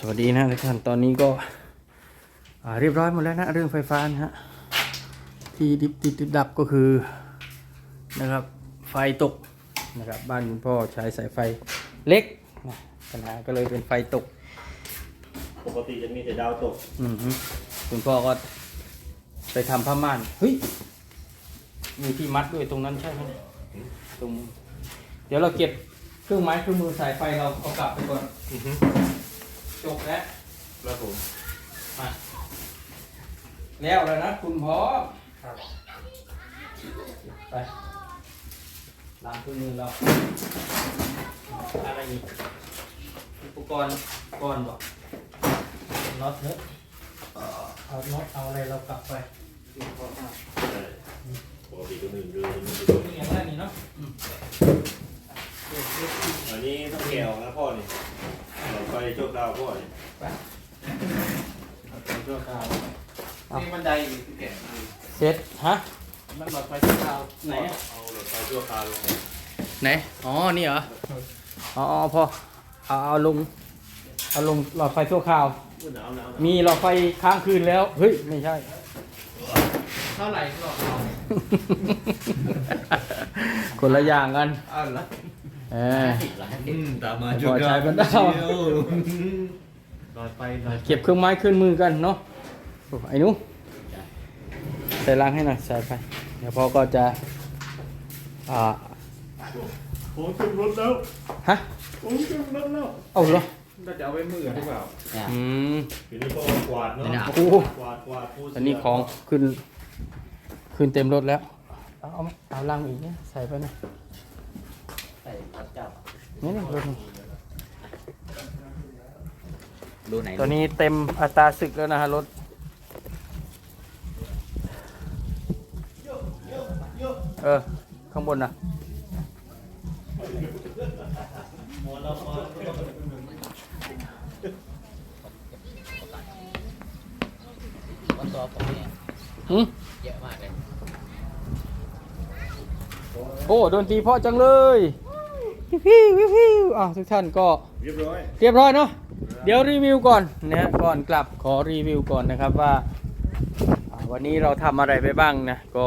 สวัสดีนะทุกท่านตอนนี้ก็อ่าเรียบร้อยหมดแล้วนะเรื่องไฟฟ้านะฮะที่ดิบติดดิบดับก็คือนะครับไฟตกนะครับบ้านคุณพ่อใช้สายไฟเล็กนะปัญหาก็เลยเป็นไฟตก ปกติจะมีแต่ดาวตกอืมฮึคุณพ่อก็ไปทำผ้าม่านเฮ้ยมีที่มัดด้วยตรงนั้นใช่ไหมตรง เดี๋ยวเราเก็บเครื่องไม้เครื่องมือสายไฟเราเอากลับไปก่อน จบแล้วครับผมมาแล้วแล้วนะคุณพ่อไปล้างเครื่องมือเราอะไรอีกอุปกรณ์ก่อนบอกน็อตเนอะเอาน็อตเอาอะไรเรากลับไปปกติก็หนึ่งเดือนนี่อย่างแรกนี่เนาะอืมอันนี้ต้องแกะออกนะพ่อนี่ เราไปโชคดาวพ่อนี่ไปเอาไปชั่วคราวนี่บันไดอยู่ที่แก่เสร็จฮะมันหลอดไฟที่เท้าไหนอะเอาเราไปชั่วคราวลงไหน อ๋อ นี่เหรออ๋ออ๋อพอเอาเอาลง เอาลงหลอดไฟชั่วคราว หนาวหนาวมีหลอดไฟค้างคืนแล้ว เฮ้ย ไม่ใช่ เท่าไหร่หลอดเราคนละอย่างกันอ้าวเหรอ เอออืมตามมาพอใช้กันได้หลอดไฟหลอดเก็บเครื่องไม้เครื่องมือกันเนาะโอ้ไอ้หนุใส่ล้างให้หน่อยใส่ไป เดี๋ยวพ่อก็จะ อ่า ผมขึ้นรถแล้วฮะ ผมขึ้นรถแล้วเอาเหรอเราจะเอาไว้มือหรือเปล่าอืม ทีนี้พ่อกวาดเนาะโอ้โห กวาดกวาดผู้ตอนนี้ของขึ้น ขึ้นเต็มรถแล้ว เอาเอาเอาลังอีกเนี่ยใส่ไปนะใส่พัดเจ้า นี่นี่รถนี่ดูไหนตอนนี้เต็มอัตราศึกแล้วนะฮะรถเออ ข้างบนนะวันตัวผมเนี่ยหึเยอะมากเลย โอ้ โดนตีเพราะจังเลย วิววิววิววิวอ้าวทุกท่านก็เรียบร้อย เรียบร้อยเนาะเดี๋ยวรีวิวก่อนนะฮะก่อนกลับขอรีวิวก่อนนะครับว่าอ่า วันนี้เราทำอะไรไปบ้างนะก็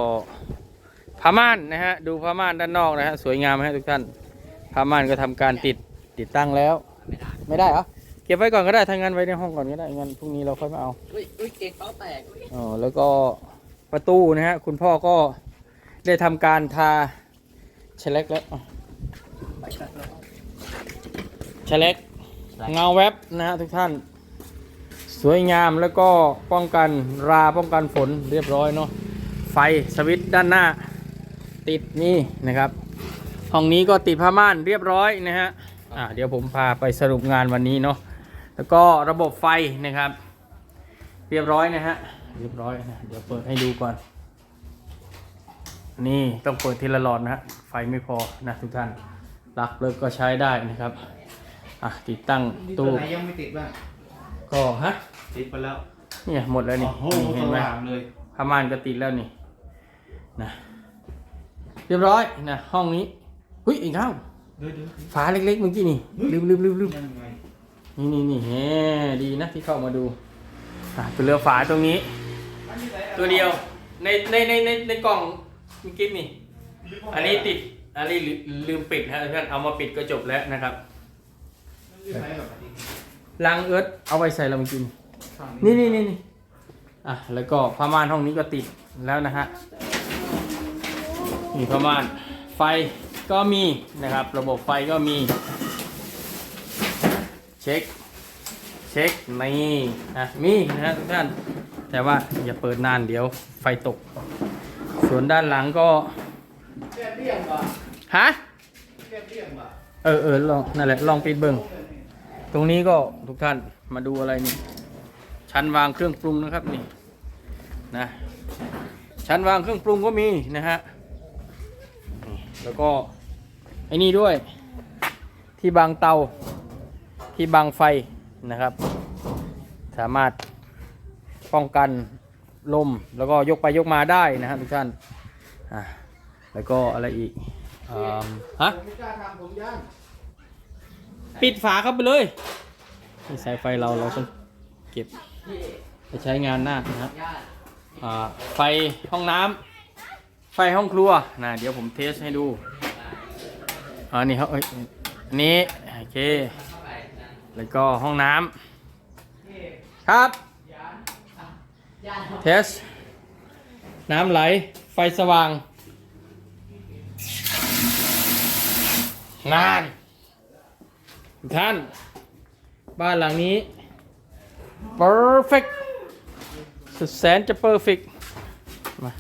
ผ้าม่านนะฮะดูผ้าม่านด้านนอกนะฮะสวยงามไหมฮะทุกท่านผ้าม่านก็ทำการติดติดตั้งแล้ว ไม่ได้ไม่ได้เหรอเก็บไว้ก่อนก็ได้ถ้างั้นไว้ในห้องก่อนก็ได้งั้นพรุ่งนี้เราค่อยมาเอา อุ้ยอุ้ยเก่งเป้าแตกอุ้ยอ๋อแล้วก็ประตูนะฮะคุณพ่อก็ได้ทำการทาเชลเล็กแล้วอะ แล้วเชลเล็กเงาแวบนะฮะทุกท่าน สวยงามแล้วก็ป้องกันราป้องกันฝนเรียบร้อยเนาะไฟสวิตช์ด้านหน้า ติดนี่นะครับ ห้องนี้ก็ติดผ้าม่านเรียบร้อยนะฮะอ่าเดี๋ยวผมพาไปสรุปงานวันนี้เนาะแล้วก็ระบบไฟนะครับ เรียบร้อยนะฮะเรียบร้อยนะเดี๋ยวเปิดให้ดูก่อน นี่ต้องเปิดทีละหลอดนะฮะไฟไม่พอนะทุกท่าน ปลั๊กเลิกก็ใช้ได้นะครับอะติดตั้งนี่ตัวตู้ไหนยังไม่ติดบ้างก็ฮะติดไปแล้วเนี่ยหมดแล้วนี่โอ้โหนี่สเห็นไหมว่างเลยผ้าม่านก็ติดแล้วนี่นะเรียบร้อยนะห้องนี้หุ้ยอีกแล้วดูดูฝาเล็กๆเมื่อกี้นี่ลืมลืมลืมลืมยังไงนี่นี่นี่แหมดีนะที่เข้ามาดูอะตัวเรือฝาตรงนี้ ตัวเดียวในในในในในกล่องมีกิ๊บนี่อันนี้ติด อันนี้ลืลืมปิดฮะเพื่อนเอามาปิดก็จบแล้วนะครับ ลังเอิร์ธเอาไว้ใส่ลำกิน นี่นี่นี่นี่อะแล้วก็ผ้าม่านห้องนี้ก็ติดแล้วนะฮะนี่ผ้าม่านไฟก็มีนะครับ ระบบไฟก็มี เช็ค เช็คนี่นะมีนะฮะทุกท่านแต่ว่าอย่าเปิดนานเดี๋ยวไฟตก ส่วนด้านหลังก็ แค่เบี้ยงป่ะฮะแค่เบี้ยงป่ะเออเออลองนั่นแหละลองปิดเบิ้งตรงนี้ก็ทุกท่านมาดูอะไรนี่ ชั้นวางเครื่องปรุงนะครับนี่นะชั้นวางเครื่องปรุงก็มีนะฮะนี่แล้วก็ไอ้นี่ด้วย ที่บางเตาที่บางไฟนะครับ สามารถป้องกันลมแล้วก็ยกไปยกมาได้นะฮะทุกท่านอะ แล้วก็อะไรอีกอ่าฮะ ผมไม่กล้าทำผมย่านปิดฝาเข้าไปเลยผนี่สายไฟเราเราต้องเก็บไปใช้งานหน้านะครับอ่าไฟห้องน้ำไฟห้องครัวนะเดี๋ยวผมเทสให้ดูอ่านี่ครับเอ้ยอันนี้โอเค แล้วก็ห้องน้ำครับเทสน้ำไหลไฟสว่าง งานทุกท่าน บ้านหลังนี้ perfect สุดแสนจะ perfect มา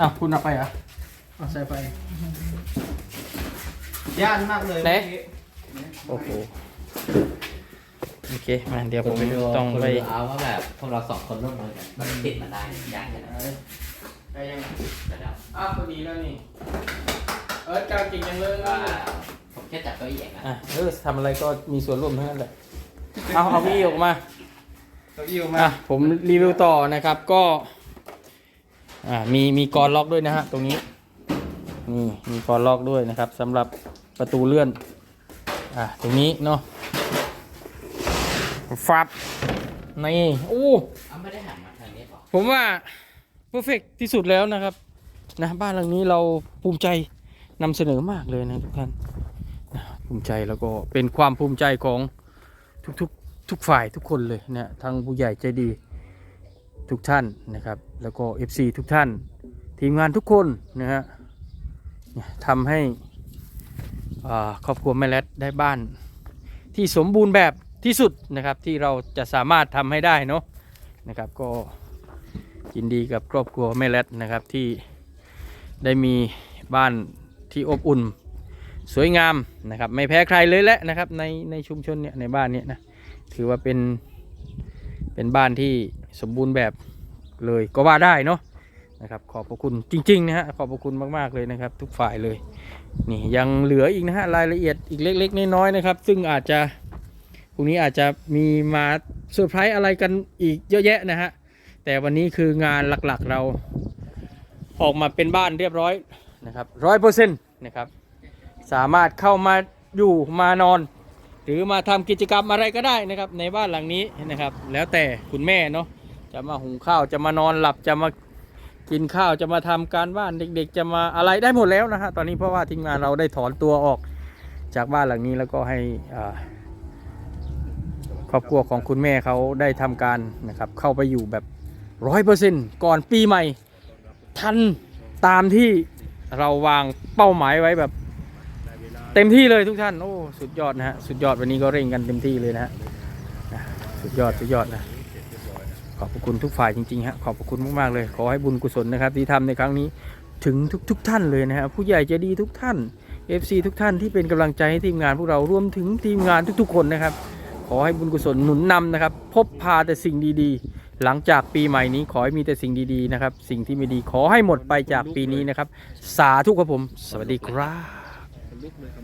อ้าวคุณเอาไปเหรอเอาใส่ไปย่านมากเลยไหนเมื่อกี้โอ้โหโอเคมาเดี๋ยวผมไปดูต้องไปเอาว่าแบบพวกเราสองคนร่วมมือกันมันติดมันได้ยากกันนะไปยังไงเดี๋ยวอ้าวพอดีแล้วนี่ เออกาวจริงจังเลยว่าผม แค่จับตัวเองอะอะเออทำอะไรก็มีส่วนร่วมทั้งนั้นแหละเอาเอาพี่ออกมาเก้าอี้ออกมาอะผมรีวิวต่อนะครับก็อ่ามีมีกรอนล็อกด้วยนะฮะตรงนี้นี่มีกรอนล็อกด้วยนะครับสำหรับประตูเลื่อนอะตรงนี้เนาะฟับนี่โอ้เอาไม่ได้หันมาทางนี้หรอผมว่าเพอร์เฟกที่สุดแล้วนะครับนะบ้านหลังนี้เราภูมิใจนำเสนอมากเลยนะทุกท่านนะ ภูมิใจแล้วก็เป็นความภูมิใจของทุกๆทุกฝ่ายทุกคนเลยนะทั้งผู้ใหญ่ใจดีทุกท่านนะครับแล้วก็ FC ทุกท่าน ทีมงานทุกคนนะฮะทำให้ครอบครัวแม่แรดได้บ้าน ที่สมบูรณ์แบบที่สุดนะครับที่เราจะสามารถทำให้ได้เนาะนะครับก็ยินดีกับครอบครัวแม่แรดนะครับที่ได้มีบ้านที่อบอุ่น สวยงามนะครับไม่แพ้ใครเลยแหละนะครับในในชุมชนเนี่ยในบ้านเนี่ยนะถือว่าเป็นเป็นบ้านที่สมบูรณ์แบบเลยก็ว่าได้เนาะนะครับขอบพระคุณจริงๆนะฮะขอบพระคุณมากๆเลยนะครับ ทุกฝ่ายเลยนี่ยังเหลืออีกนะฮะรายละเอียดอีกเล็ก ๆ น้อยๆนะครับ ซึ่งอาจจะพรุ่งนี้อาจจะมีมาเซอร์ไพรส์อะไรกันอีกเยอะแยะนะฮะแต่วันนี้คืองานหลักๆเราออกมาเป็นบ้านเรียบร้อยนะครับร้อยเปอร์เซ็นต์นะครับ สามารถเข้ามาอยู่มานอน หรือมาทำกิจกรรมอะไรก็ได้นะครับในบ้านหลังนี้นะครับ แล้วแต่คุณแม่เนาะจะมาหุงข้าวจะมานอนหลับจะมากินข้าวจะมาทำการบ้านเด็ก ๆ จะมาอะไรได้หมดแล้วนะฮะตอนนี้เพราะว่าทีมงานเราได้ถอนตัวออกจากบ้านหลังนี้แล้วก็ให้ครอบครัวของคุณแม่เขาได้ทำการนะครับเข้าไปอยู่แบบร้อยเปอร์เซ็นต์ก่อนปีใหม่ ทันตามที่เราวางเป้าหมายไว้แบบ เต็มที่เลยทุกท่าน โอ้สุดยอดนะฮะสุดยอดวันนี้ก็เร่งกันเต็มที่เลยนะฮะสุดยอดสุดยอดนะขอบพระคุณทุกฝ่ายจริงๆฮะขอบพระคุณมากๆเลย ขอให้บุญกุศลนะครับที่ทำในครั้งนี้ถึงทุกๆทท่านเลยนะฮะผู้ใหญ่ใจดีทุกท่าน FC ทุกท่านที่เป็นกำลังใจให้ทีมงานพวกเรารวมถึงทีมงานทุกๆ คนนะครับ ขอให้บุญกุศลหนุนนำนะครับ พบพาแต่สิ่งดีๆ หลังจากปีใหม่นี้ขอให้มีแต่สิ่งดีๆนะครับ สิ่งที่ไม่ดีขอให้หมดไปจากปีนี้นะครับ สาธุครับผม สวัสดีครับ